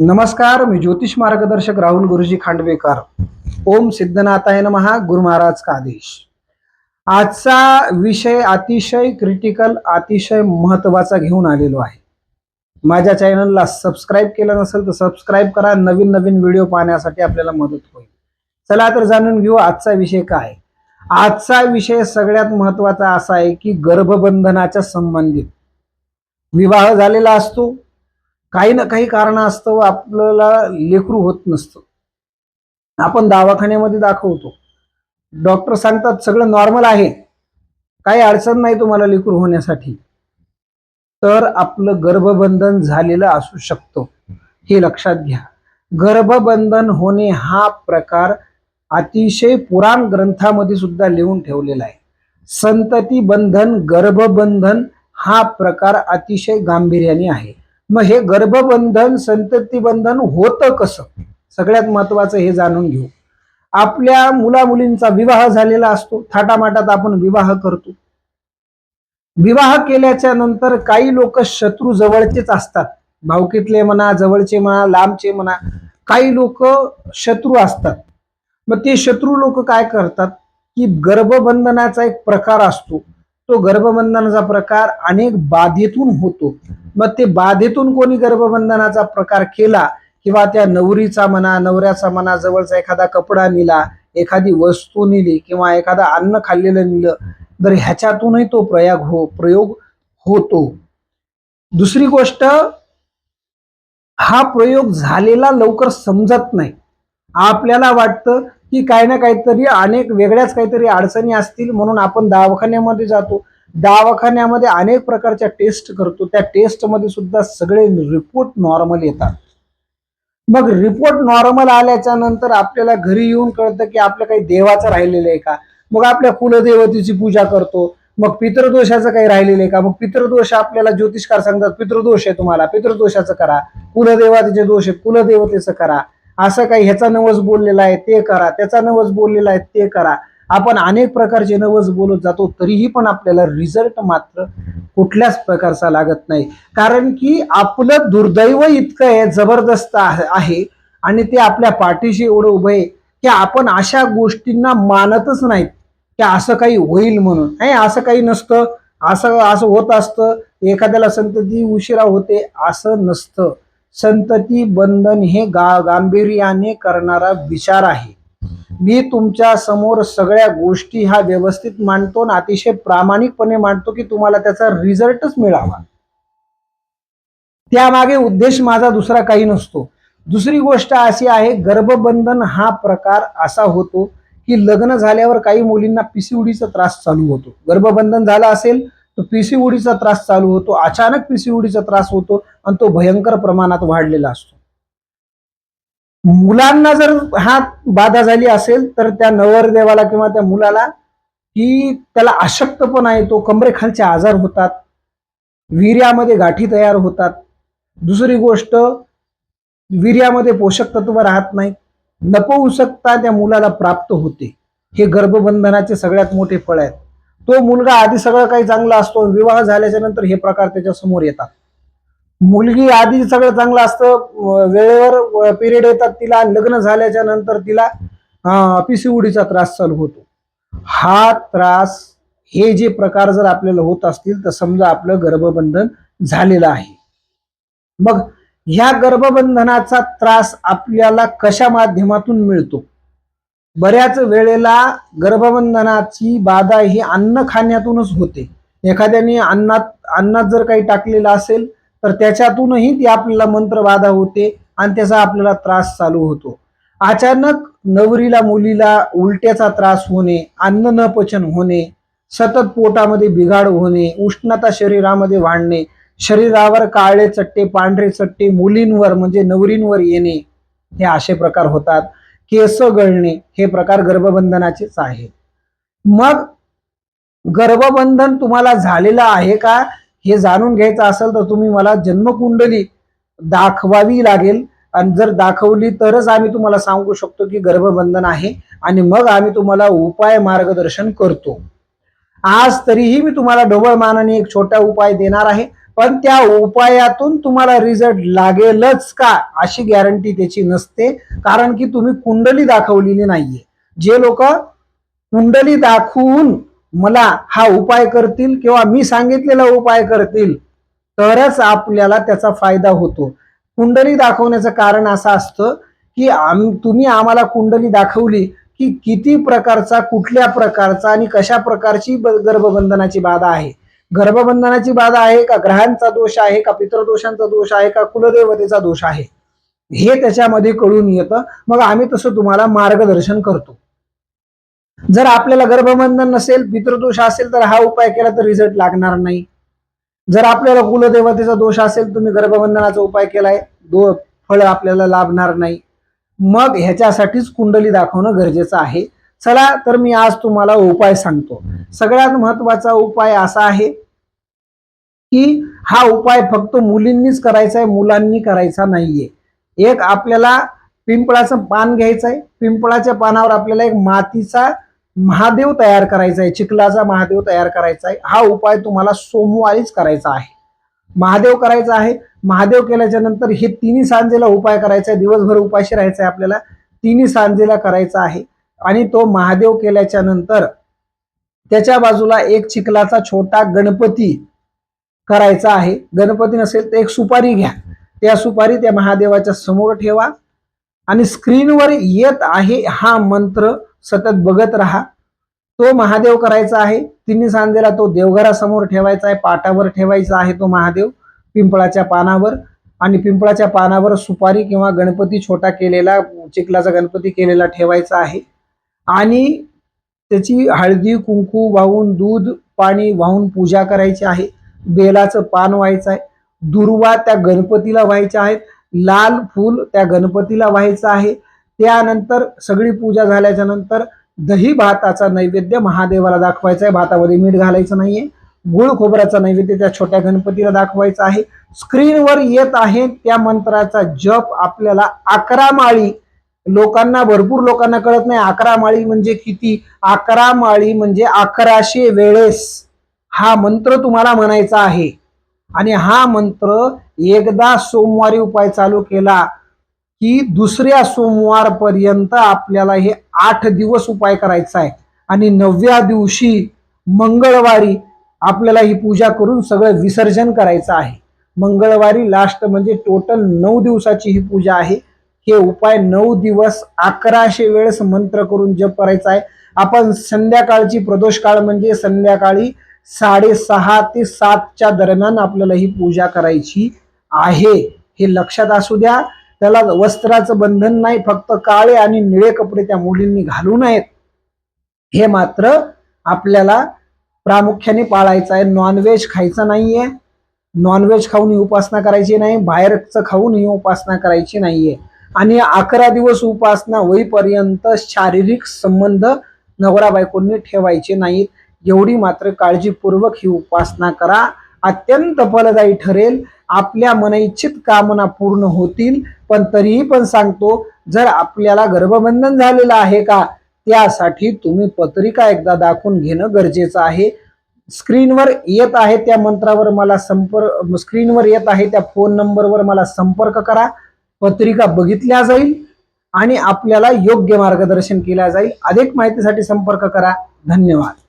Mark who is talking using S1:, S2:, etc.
S1: नमस्कार मी ज्योतिष मार्गदर्शक राहुल गुरुजी खांडवेकर. ओम सिद्धनाथाय नमहा गुरु महाराज का आदेश. आजचा विषय अतिशय क्रिटिकल अतिशय महत्त्वाचा घेऊन आलेलो आहे. माझ्या चॅनलला सबस्क्राईब केलं नसेल तर सबस्क्राईब करा. नवीन नवीन व्हिडिओ पाहण्यासाठी आपल्याला मदत होईल. चला तर जाणून घेऊ आजचा विषय काय. आजचा विषय सगळ्यात महत्त्वाचा असा आहे की गर्भबंधनाच्या संबंधित. विवाह झालेला असतो. काही ना काही कारणास्तव आपल्याला लेकरू होत नसतं. आपण दवाखान्यामध्ये दाखवतो. डॉक्टर सांगतात सगळं नॉर्मल आहे. काही अडचण नाही तुम्हाला लेकरू होण्यासाठी. तर आपलं गर्भबंधन झालेलं असू शकतो. हे लक्षात घ्या. गर्भबंधन होणे हा प्रकार अतिशय पुराण ग्रंथामध्ये सुद्धा लिहून ठेवलेला आहे. संतती बंधन गर्भबंधन हा प्रकार अतिशय गांभीर्याने आहे. मग हे गर्भबंधन संतती बंधन होतं कसं? सगळ्यात महत्वाचं हे जाणून घेऊ. आपल्या मुला मुलींचा विवाह झालेला असतो. थाटामाटात आपण विवाह करतो. विवाह केल्याच्यानंतर काही लोक शत्रू जवळचेच असतात. भावकीतले म्हणा जवळचे म्हणा लांबचे म्हणा काही लोक शत्रू असतात. मग ते शत्रू लोक काय करतात? की गर्भबंधनाचा एक प्रकार असतो. तो गर्भबंधनाचा प्रकार अनेक बाधेतून होतो. मग ते बाधेतून कोणी गर्भबंधनाचा प्रकार केला किंवा त्या नवरीचा म्हणा नवऱ्याचा म्हणा जवळचा एखादा कपडा नेला एखादी वस्तू नेली किंवा एखादा अन्न खाल्लेलं निलं तर ह्याच्यातूनही तो प्रयोग हो प्रयोग होतो. दुसरी गोष्ट हा प्रयोग झालेला लवकर समजत नाही. आपल्याला वाटतं की काही ना काहीतरी अनेक वेगळ्याच काहीतरी अडचणी असतील म्हणून आपण दवाखान्यामध्ये जातो. दवाखान्यामध्ये अनेक प्रकारच्या टेस्ट करतो. त्या टेस्टमध्ये सुद्धा सगळे रिपोर्ट नॉर्मल येतात. मग रिपोर्ट नॉर्मल आल्याच्यानंतर आपल्याला घरी येऊन कळतं की आपलं काही देवाचं राहिलेलं आहे का? मग आपल्या कुलदेवतेची पूजा करतो. मग पितृदोषाचं काही राहिलेलं आहे का? मग पितृदोष आपल्याला ज्योतिषकार सांगतात पितृदोष आहे तुम्हाला पितृदोषाचं करा. कुलदेवतेचे दोष आहे कुलदेवतेचं करा. असं काही ह्याचा नवस बोललेला आहे ते करा. त्याचा नवस बोललेला आहे ते करा. आपण अनेक प्रकारचे नवस बोलत जातो तरीही पण आपल्याला रिझल्ट मात्र कुठल्याच प्रकारचा लागत नाही. कारण की आपलं दुर्दैव इतकं आहे जबरदस्त आहे आणि ते आपल्या पाठीशी एवढं उभं आहे की आपण अशा गोष्टींना मानतच नाहीत की असं काही होईल म्हणून. नाही असं काही नसतं. असं असं होत असतं. एखाद्याला संतती उशिरा होते असं नसतं. संतती बंधन हे गा गांभीर्याने करणारा विचार आहे. मी तुमच्यासमोर सगळ्या गोष्टी हा व्यवस्थित मांडतो आणि अतिशय प्रामाणिकपणे मांडतो की तुम्हाला त्याचा रिझल्टच मिळावा. त्यामागे उद्देश माझा दुसरा काही नसतो. दुसरी गोष्ट अशी आहे गर्भबंधन हा प्रकार असा होतो की लग्न झाल्यावर काही मुलींना पिसिउडीचा त्रास चालू होतो. गर्भबंधन झाला असेल तर पिसिउडीचा त्रास चालू होतो अचानक पिसिउडीचा त्रास होतो आणि तो भयंकर प्रमाणात वाढलेला असतो. मुलांना जर हा बाधा झाली असेल तर त्या नवरदेवाला किंवा त्या मुलाला की त्याला अशक्तपणा येतो कमरेखालचे आजार होतात वीर्यामध्ये गाठी तयार होतात. दुसरी गोष्ट वीर्यामध्ये पोषक तत्व राहत नाही. नपौसकता त्या मुलाला प्राप्त होते. हे गर्भबंधनाचे सगळ्यात मोठे फळ आहेत. तो मुलगा आधी सगळं काही चांगला असतो विवाह झाल्याच्यानंतर हे प्रकार त्याच्यासमोर येतात. मुलगी आधी सगळं चांगलं असतं वेळेवर पिरियड येतात तिला लग्न झाल्याच्यानंतर तिला पिसिउडीचा त्रास चालू होतो. हा त्रास हे जे प्रकार जर आपल्याला होत असतील तर समजा आपलं गर्भबंधन झालेलं आहे. मग ह्या गर्भबंधनाचा त्रास आपल्याला कशा माध्यमातून मिळतो? बऱ्याच वेळेला गर्भबंधनाची बाधा ही अन्न खाण्यातूनच होते. एखाद्याने अन्नात अन्नात जर काही टाकलेलं असेल तर त्याच्यातूनही ती आपल्याला मंत्रबाधा होते आणि त्याचा आपल्याला त्रास चालू होतो. अचानक नवरीला मुलीला उलट्याचा त्रास होणे अन्न न पचन होणे सतत पोटामध्ये बिघाड होणे उष्णता शरीरामध्ये वाढणे शरीरावर काळे चट्टे पांढरे चट्टे मुलींवर म्हणजे नवरींवर येणे हे असे प्रकार होतात. केस गळणे हे प्रकार गर्भबंधनाचेच आहेत मग गर्भबंधन तुम्हाला झालेलं आहे का? हे जाणून घ्यायचं असेल तर तुम्ही मला जन्मकुंडली दाखवावी लागेल. आणि जर दाखवली तरच आम्ही तुम्हाला सांगू शकतो की गर्भबंधन आहे. आणि मग आम्ही तुम्हाला उपाय मार्गदर्शन करतो. आज तरीही मी तुम्हाला ढोबळ मानाने एक छोटा उपाय देणार आहे. पण त्या उपायातून तुम्हाला रिझल्ट लागेलच का अशी गॅरंटी त्याची नसते. कारण की तुम्ही कुंडली दाखवलेली नाहीये. जे लोक कुंडली दाखवून मला हा उपाय करतील किंवा मी सांगितलेला उपाय करतील तरच आपल्याला त्याचा फायदा होतो. कुंडली दाखवण्याचं कारण असं असतं की आम तुम्ही आम्हाला कुंडली दाखवली की किती प्रकारचा कुठल्या प्रकारचा आणि कशा प्रकारची गर्भबंधनाची बाधा आहे. गर्भबंधनाची बाधा आहे का? ग्रहांचा दोष आहे का? पितृदोषांचा दोष आहे का? कुलदेवतेचा दोष आहे. हे त्याच्यामध्ये कळून येतं. मग आम्ही तसं तुम्हाला मार्गदर्शन करतो. जर आपल्याला गर्भबंधन नसेल पितृदोष असेल तर हा उपाय केला तर रिझल्ट लागणार नाही. जर आपल्याला कुलदेवतेचा दोष असेल तुम्ही गर्भबंधनाचा उपाय केलाय दो फळ आपल्याला लाभणार नाही. मग ह्याच्यासाठीच कुंडली दाखवणं गरजेचं आहे. चला तर मी आज तुम्हाला उपाय सांगतो. सगळ्यात महत्त्वाचा उपाय असा आहे की हा उपाय फक्त मुलींनीच करायचा आहे मुलांनी करायचा नाहीये. एक आपल्याला पिंपळाचं पान घ्यायचं आहे पिंपळाच्या पानावर आपल्याला एक मातीचा महादेव तयार करायचा आहे चिखलाचा महादेव तयार करायचा आहे हा उपाय तुम्हाला सोमवारीच करायचा आहे. महादेव करायचा आहे महादेव केल्याच्यानंतर हे तिन्ही सांजेला उपाय करायचा आहे दिवसभर उपाशी राहायचा आहे आपल्याला तिन्ही सांजेला करायचा आहे. आणि तो महादेव केल्याच्यानंतर त्याच्या बाजूला एक चिखलाचा छोटा गणपती करायचा आहे. गणपती नसेल तर एक सुपारी घ्या. त्या सुपारी त्या महादेवाच्या समोर ठेवा. आणि स्क्रीनवर येत आहे हा मंत्र सतत बघत राहा. तो महादेव करायचा आहे तिन्ही सांजेला तो देवघरासमोर ठेवायचा आहे पाटावर ठेवायचा आहे तो महादेव पिंपळाच्या पानावर. आणि पिंपळाच्या पानावर सुपारी किंवा गणपती छोटा केलेला चिखलाचा गणपती केलेला ठेवायचा आहे. आणि त्याची हळदी कुंकू वाहून दूध पाणी वाहून पूजा करायची आहे. बेलाचं पान व्हायचं आहे. दुर्वा त्या गणपतीला व्हायच्या आहेत. लाल फूल त्या गणपतीला व्हायचं आहे. त्यानंतर सगळी पूजा झाल्याच्यानंतर दही भाताचा नैवेद्य महादेवाला दाखवायचा आहे. भातामध्ये मीठ घालायचं नाहीये. गुळ खोबऱ्याचा नैवेद्य त्या छोट्या गणपतीला दाखवायचा आहे. स्क्रीनवर येत आहे त्या मंत्राचा जप आपल्याला अकरा माळी. लोकांना भरपूर लोकांना कळत नाही अकरा माळी म्हणजे किती? अकरा माळी म्हणजे अकराशे वेळेस. हा मंत्र तुम्हाला म्हणायचा आहे. आणि हा मंत्र एकदा सोमवारी उपाय चालू केला की दुसऱ्या सोमवारपर्यंत आपल्याला हे आठ दिवस उपाय करायचा आहे. आणि नवव्या दिवशी मंगळवारी आपल्याला ही पूजा करून सगळं विसर्जन करायचं आहे. मंगळवारी लास्ट म्हणजे टोटल नऊ दिवसाची ही पूजा आहे. हे उपाय नऊ दिवस अकराशे वेळेस मंत्र करून जप करायचा आहे. आपण संध्याकाळची प्रदोष काळ म्हणजे संध्याकाळी साडेसहा ते सातच्या दरम्यान आपल्याला ही पूजा करायची आहे. हे लक्षात असू द्या. त्याला वस्त्राचं बंधन नाही फक्त काळे आणि निळे कपडे त्या मुलींनी घालू नयेत. हे मात्र आपल्याला प्रामुख्याने पाळायचं आहे. नॉनव्हेज खायचं नाहीये. नॉनव्हेज खाऊन ही उपासना करायची नाही. बाहेरचं खाऊन ही उपासना करायची नाहीये. आणि अकरा दिवस उपासना होईपर्यंत शारीरिक संबंध नवरा बायकोंनी ठेवायचे नाहीत. एवढी मात्र काळजीपूर्वक ही उपासना करा. अत्यंत फलदायी ठरेल. आपल्या मनइच्छित कामना पूर्ण होतील. पण तरीही पण सांगतो जर आपल्याला गर्भबंधन झालेलं आहे का त्यासाठी तुम्ही पत्रिका एकदा दाखवून घेणं गरजेचं आहे. स्क्रीनवर येत आहे त्या मंत्रावर मला संपर्क स्क्रीनवर येत आहे त्या फोन नंबरवर मला संपर्क करा. पत्रिका बघितल्या जाईल आणि आपल्याला योग्य मार्गदर्शन केल्या जाईल. अधिक माहितीसाठी संपर्क करा. धन्यवाद.